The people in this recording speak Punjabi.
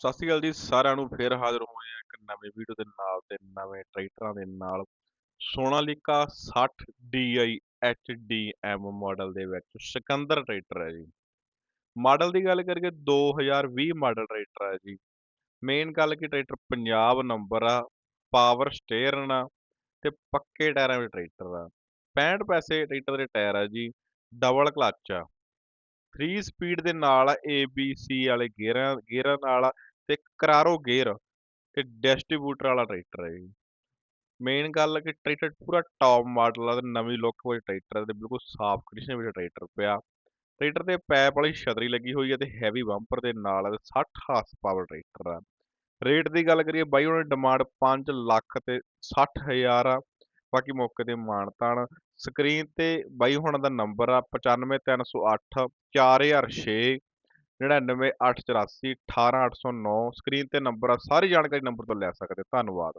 ਸਤਿ ਸ਼੍ਰੀ ਅਕਾਲ ਜੀ, ਸਾਰਿਆਂ ਨੂੰ ਫੇਰ ਹਾਜ਼ਰ ਹੋਏ ਆ ਇੱਕ ਨਵੇਂ ਵੀਡੀਓ ਦੇ ਨਾਲ ਤੇ ਨਵੇਂ ਟਰੈਕਟਰਾਂ ਦੇ ਨਾਲ। ਸੋਨਾਲੀਕਾ 60 DI HDM ਮਾਡਲ ਦੇ ਵਿੱਚ ਸਿਕੰਦਰ ਟਰੈਕਟਰ ਹੈ ਜੀ। ਮਾਡਲ ਦੀ ਗੱਲ ਕਰੀਏ 2020 ਮਾਡਲ ਟਰੈਕਟਰ ਹੈ ਜੀ। ਮੇਨ ਗੱਲ ਕਿ ਟਰੈਕਟਰ ਪੰਜਾਬ ਨੰਬਰ ਆ ਪਾਵਰ ਸਟੀਅਰਿੰਗ ਆ ਤੇ ਪੱਕੇ ਟਾਇਰਾਂ ਦੇ ਟਰੈਕਟਰ ਆ। 65 ਪੈਸੇ ਟਰੈਕਟਰ ਦੇ ਟਾਇਰ ਆ ਜੀ ਡਬਲ ਕਲੱਚ ਆ। 3 ਸਪੀਡ ਦੇ ਨਾਲ ABC ਵਾਲੇ ਗੇਅਰਾਂ ਗੇਅਰਾਂ ਨਾਲ ਤੇ ਕਰਾਰੋ ਗੇਅਰ ਤੇ ਡਿਸਟ੍ਰੀਬਿਊਟਰ ਵਾਲਾ ਟਰੈਕਟਰ ਹੈ ਜੀ ਮੇਨ ਗੱਲ ਕਿ ਟਰੈਕਟਰ ਪੂਰਾ ਟੌਪ ਮਾਡਲ ਆ ਤੇ ਨਵੀਂ ਲੁੱਕ ਵਿੱਚ ਟਰੈਕਟਰ ਹੈ ਤੇ ਬਿਲਕੁਲ ਸਾਫ਼ ਕੰਡੀਸ਼ਨ ਵਿੱਚ ਟਰੈਕਟਰ ਪਿਆ। ਟਰੈਕਟਰ ਤੇ ਪੈਪ ਵਾਲੀ ਛਤਰੀ ਲੱਗੀ ਹੋਈ ਹੈ ਤੇ ਹੈਵੀ ਬੰਪਰ ਦੇ ਨਾਲ 60 ਹਾਰਸ ਪਾਵਰ ਟਰੈਕਟਰ ਆ। ਰੇਟ ਦੀ ਗੱਲ ਕਰੀਏ ਬਾਈ ਉਹਨਾਂ ਦੀ ਡਿਮਾਂਡ 5 ਲੱਖ ਤੇ 60000 ਆ। ਬਾਕੀ ਮੌਕੇ ਤੇ ਮਾਨਤਾਨ ਸਕਰੀਨ ਤੇ ਬਾਈ, ਹੁਣਾਂ ਦਾ ਨੰਬਰ ਆ 95308 4006 99884 18809 ਸਕਰੀਨ ਤੇ ਨੰਬਰ ਆ ਸਾਰੀ ਜਾਣਕਾਰੀ ਨੰਬਰ ਤੋਂ ਲੈ ਸਕਦੇ ਧੰਨਵਾਦ।